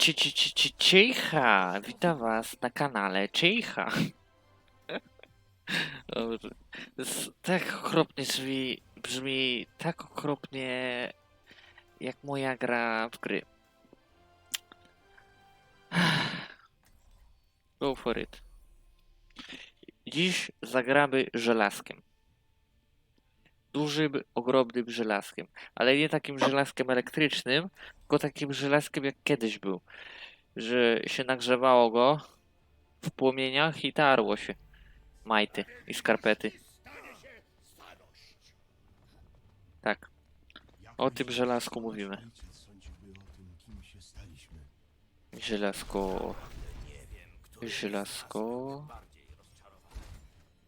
Ci, ci, ci, ci, cicha! Witam was na kanale Cicha. Tak okropnie brzmi, brzmi tak okropnie jak moja gra w gry. Go for it. Dziś zagramy żelazkiem. Dużym, ogromnym żelazkiem. Ale nie takim żelazkiem elektrycznym, tylko takim żelazkiem jak kiedyś był. Że się nagrzewało go w płomieniach i tarło się majty i skarpety. Tak. O tym żelazku mówimy. Żelazko. Żelazko.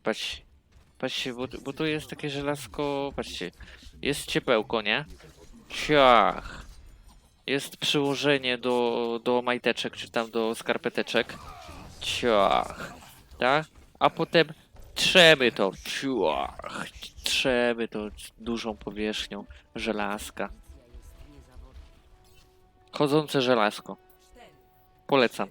Patrz. Patrzcie, bo, bo tu jest takie żelazko. Patrzcie. Jest ciepełko, nie? Ciach. Jest przyłożenie do, do majteczek, czy tam do skarpeteczek. Ciach. Tak? A potem trzemy to. Ciach. Trzemy to dużą powierzchnią żelazka. Chodzące żelazko. Polecam.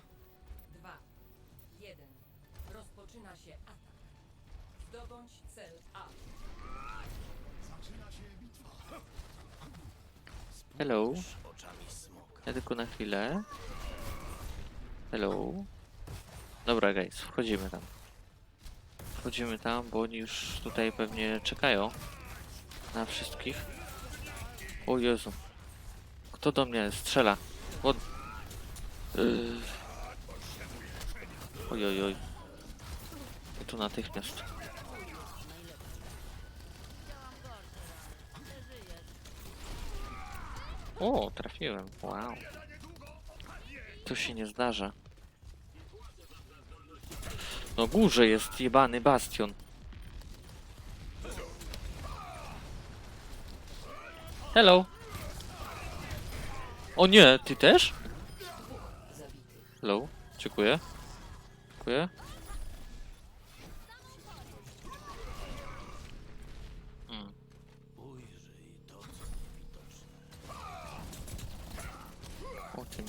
Cel A. Hello. Ja tylko na chwilę. Hello. Dobra, guys, wchodzimy tam. Wchodzimy tam, bo oni już tutaj pewnie czekają na wszystkich. O Jezu. Kto do mnie strzela? Od... Yy. Oj, oj, oj. I tu natychmiast. O, trafiłem. Wow. To się nie zdarza. No górze jest jebany bastion. Hello. O nie, ty też? Hello. Dziękuję. Dziękuję.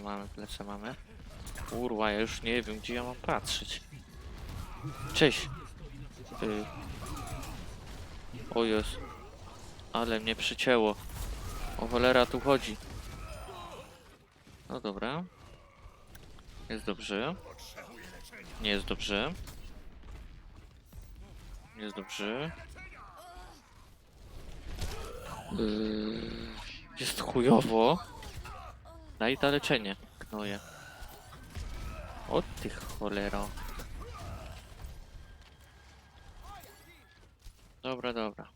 ho, plece mamy, plece mamy. Kurwa, ja już nie wiem, gdzie ja mam patrzeć. Cześć. Y... O jest. Ale mnie przycięło. O cholera tu chodzi. No dobra. Jest dobrze. Nie jest dobrze. Nie jest dobrze. Yy, jest chujowo. Daj to leczenie, knoje. O ty cholero. Dobra, dobra.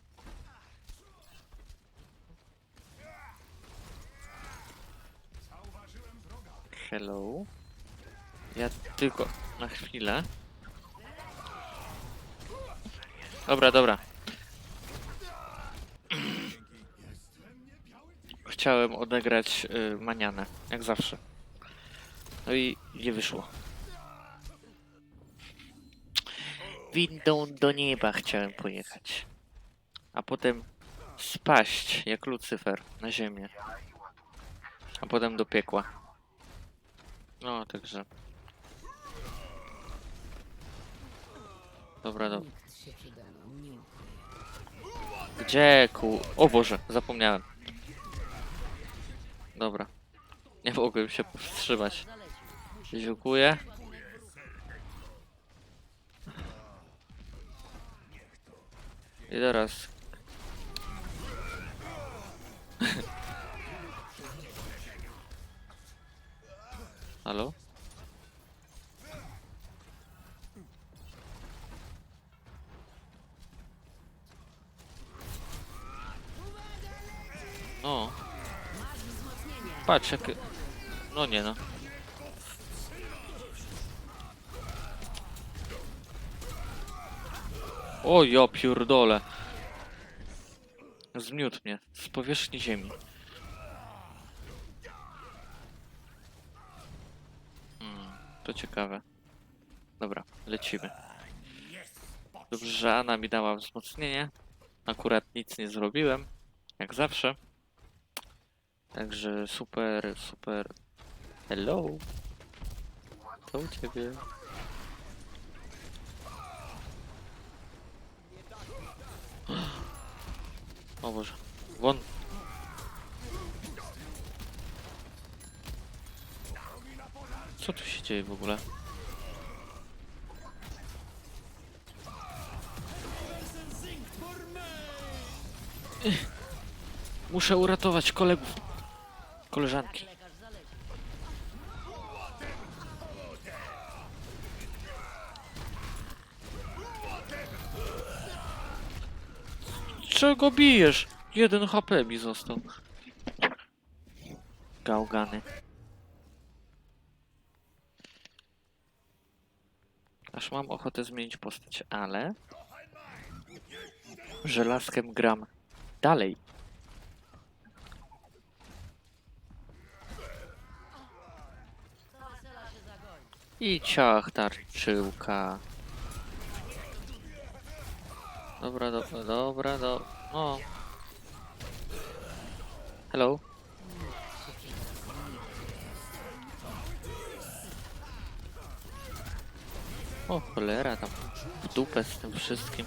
Hello. Ja tylko na chwilę. Dobra, dobra. Chciałem odegrać y, manianę, jak zawsze. No i nie wyszło. Windą do nieba chciałem pojechać. A potem spaść jak Lucyfer na ziemię. A potem do piekła. No, także. Dobra, dobra. Gdzie ku... O Boże, zapomniałem. Dobra. Nie mogłem się powstrzymać. Dziękuję. I teraz... Halo? Patrz jak... No nie no. O ja pierdolę. Zmiótł mnie z powierzchni ziemi. Hmm, to ciekawe. Dobra, lecimy. Dobrze, że Anna mi dała wzmocnienie. Akurat nic nie zrobiłem, jak zawsze. Także super, super. Hello. To u ciebie. O Boże. Won. Co tu się dzieje w ogóle? Muszę uratować kolegów. Koleżanki. Czego bijesz? Jeden HP mi został. Gałgany. Aż mam ochotę zmienić postać, ale... Żelazkiem gram dalej. I ciach tarczyłka. Dobra, dobra, dobra, do... No. Hello. O cholera, tam w dupę z tym wszystkim.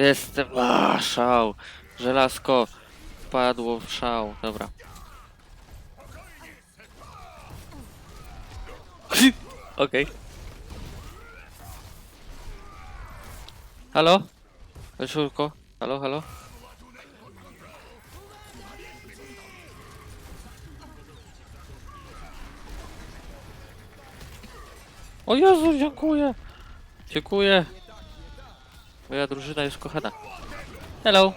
Jestem... A, szał. Żelazko wpadło w szał. Dobra. Okej. Halo? Leszurko? Halo, halo? O Jezu, dziękuję! Dziękuję! Moja drużyna jest kochana. Hello!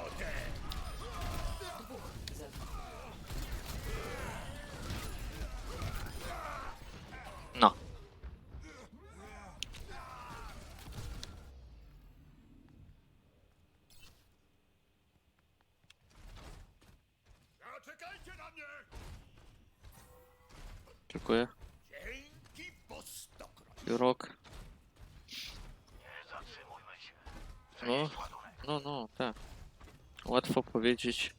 No, no, no, tak. Łatwo powiedzieć,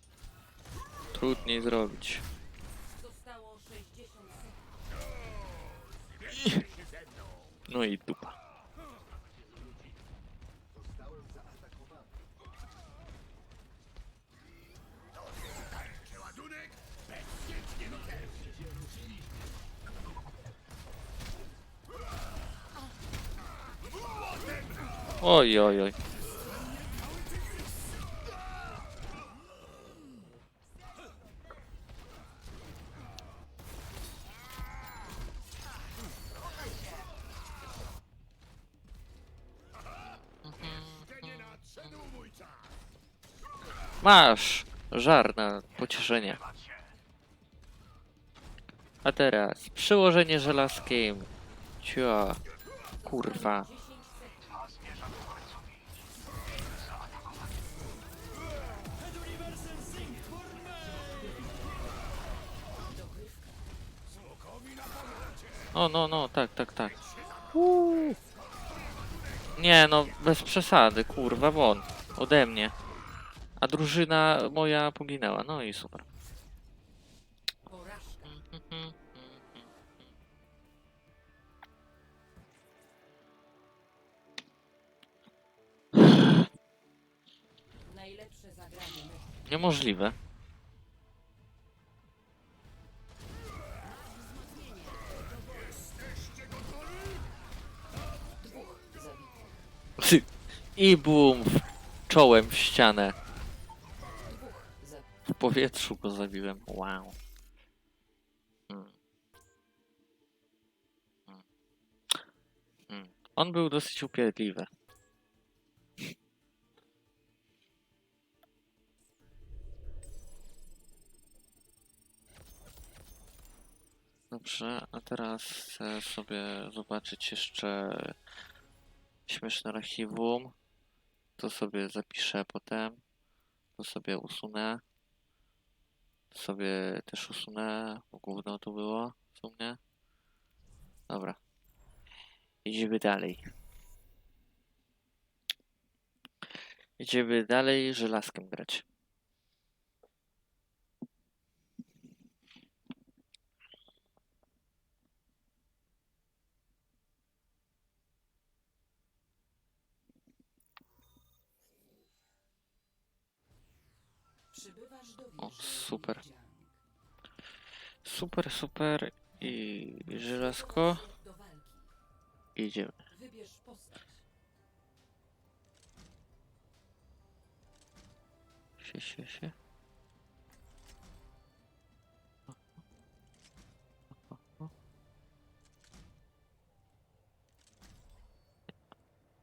trudniej zrobić. Zostało 60 sekund. No i dupa. Oj, oj, oj. Masz żar na pocieszenie. A teraz przyłożenie żelazkiem. Cia. Kurwa. O, no, no, tak, tak, tak. Uuu. Nie, no, bez przesady, kurwa, won. Ode mnie. A drużyna moja poginęła, no i super. Niemożliwe. I bum! Czołem w ścianę. W powietrzu go zabiłem. Wow. Hmm. On był dosyć upierdliwy. Dobrze, a teraz chcę sobie zobaczyć jeszcze śmieszne archiwum. To sobie zapiszę potem. To sobie usunę. Sobie też usunę. bo Gówno tu było w sumie. Dobra. Idziemy dalej. Idziemy dalej żelazkiem grać. Przybywasz do O, super. Super, super. I żelazko. Idziemy. Sie, sie, sie.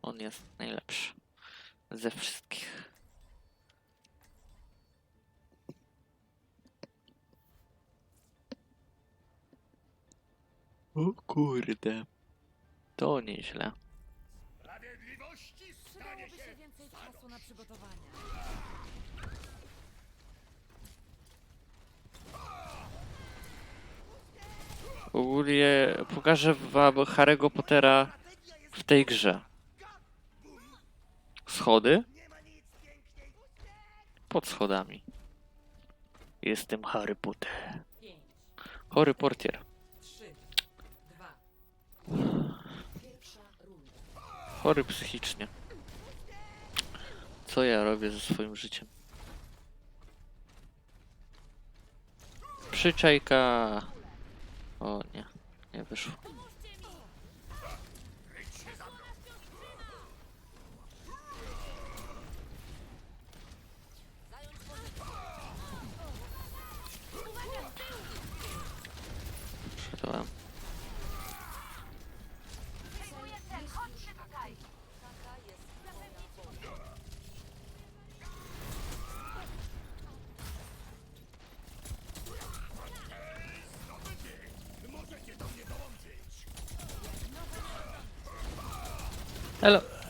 On jest najlepszy ze wszystkich. O kurde. To nieźle. Sprawiedliwości stanie Przydałoby się się więcej czasu na przygotowania. Ogólnie pokażę wam Harry'ego Pottera w tej grze. Schody? Pod schodami. Jestem Harry Potter. 5, Chory portier. Chory psychicznie. Co ja robię ze swoim życiem? Przyczajka. O nie, nie wyszło.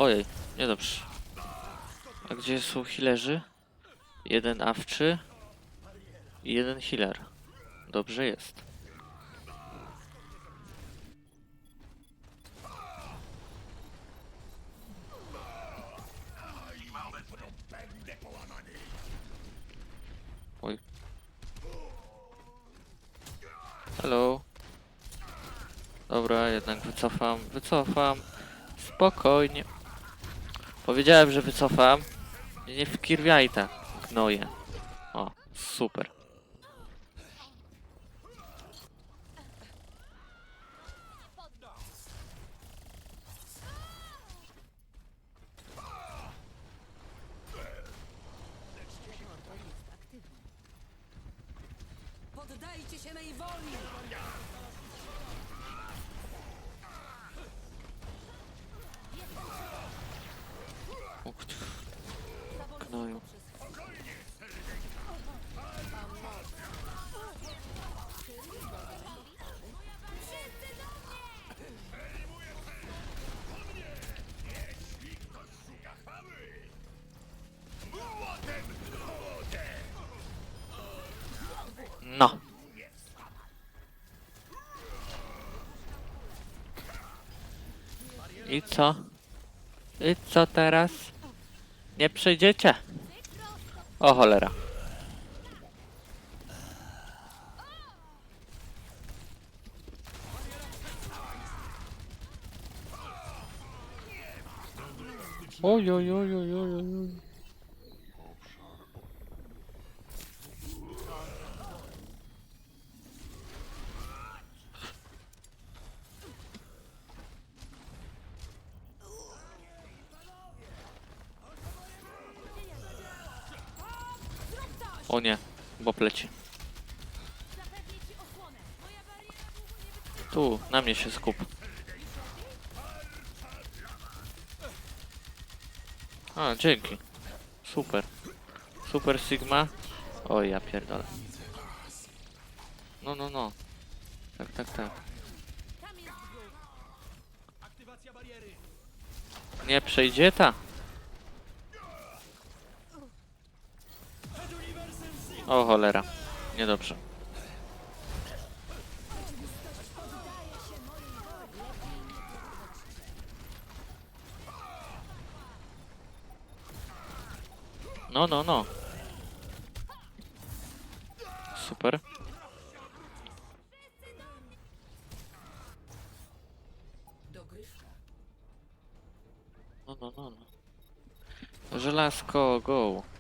Ojej, niedobrze. A gdzie są healerzy? Jeden awczy i jeden healer. Dobrze jest. Oj. Hello. Dobra, jednak wycofam, wycofam. Spokojnie. Powiedziałem, że wycofam. Nie wkirwiaj tak, gnoje. O, super. Poddajcie się mej I co? I co teraz? Nie przejdziecie? O cholera. Oj, oj, oj, oj, oj, oj. leci. Tu, na mnie się skup. A, dzięki. Super. Super Sigma. Oj, ja pierdolę. No, no, no. Tak, tak, tak. Nie przejdzie ta. O cholera. Niedobrze. No, no, no. Super. No, no, no, no. Żelazko, go.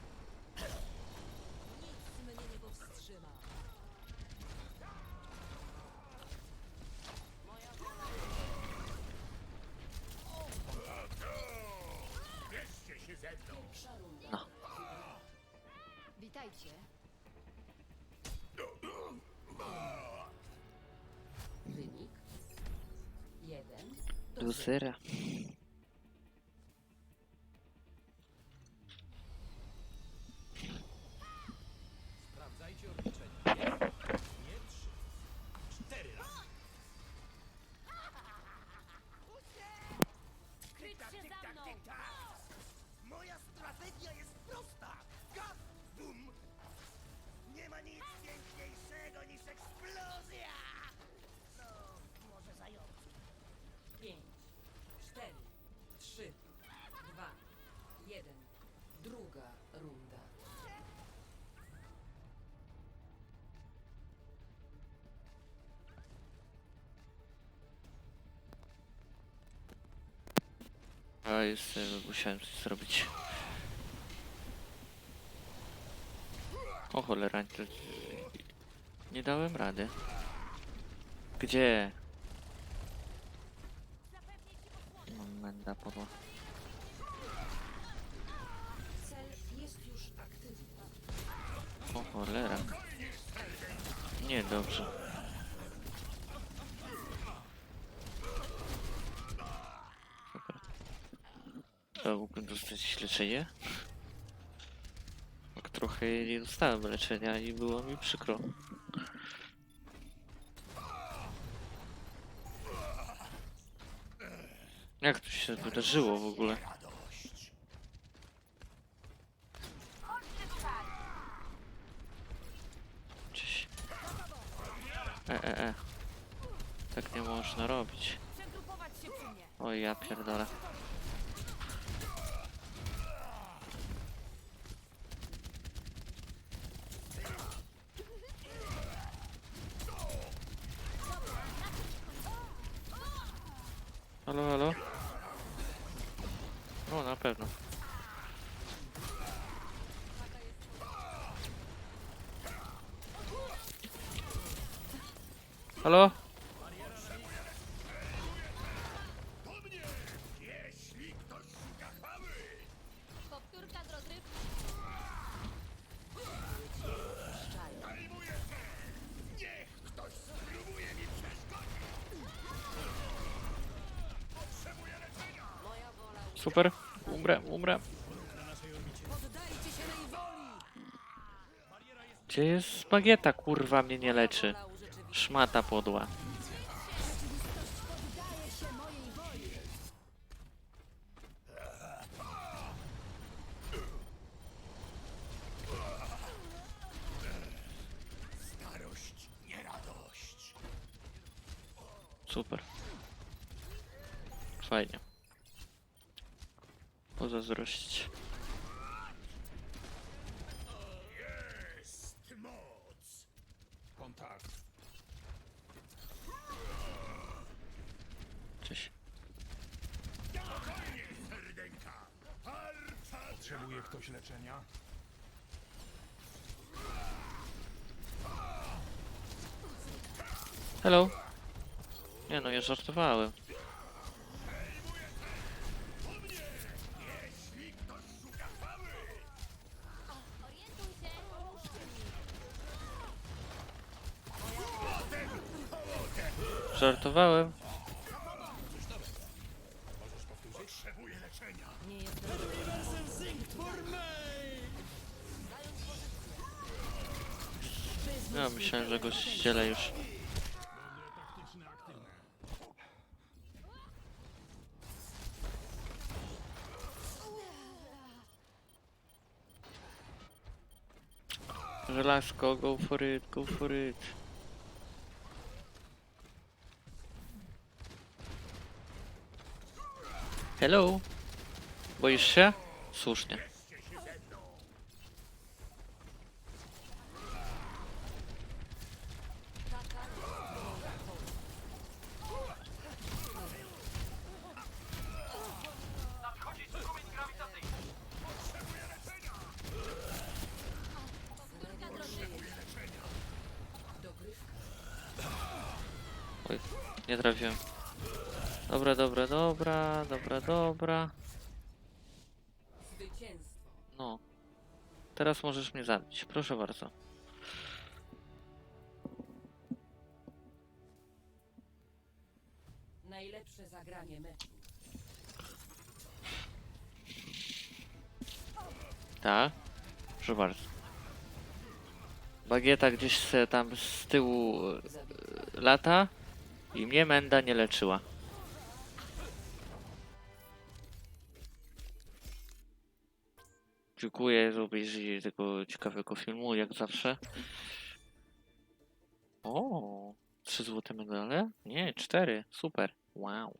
Druga runda. A jest, e, musiałem coś zrobić. O cholera. Nie dałem rady. Gdzie? Mam menda. Cel jest już aktywny. O cholera. Nie, dobrze. Super. To mógłbym dostać leczenie? Tak trochę nie dostałem leczenia i było mi przykro. Jak to się wydarzyło w ogóle? Radość. Cześć. E, e, e. Tak nie można robić. Oj, ja pierdolę. Halo, halo? O, na pewno. Halo? Super. Umrę, umrę. Gdzie jest bagieta? Kurwa, mnie nie leczy. Szmata podła. Super. Fajnie. Pozazdrościć. Hello? Nie no, ja żartowałem. Żartowałem. Ja myślałem, że go ściele już. Żelazko, go for it, go for it. Hello? Boisz się? Słusznie. Oj, nie trafiłem. Dobra, dobra, dobra, dobra, dobra. Zwycięstwo. No. Teraz możesz mnie zabić. Proszę bardzo. Najlepsze zagranie meczu. Tak? Proszę bardzo. Bagieta gdzieś se tam z tyłu e, lata i mnie Menda nie leczyła. Dziękuję za obejrzenie tego ciekawego filmu, jak zawsze. O, trzy złote medale? Nie, cztery. Super. Wow.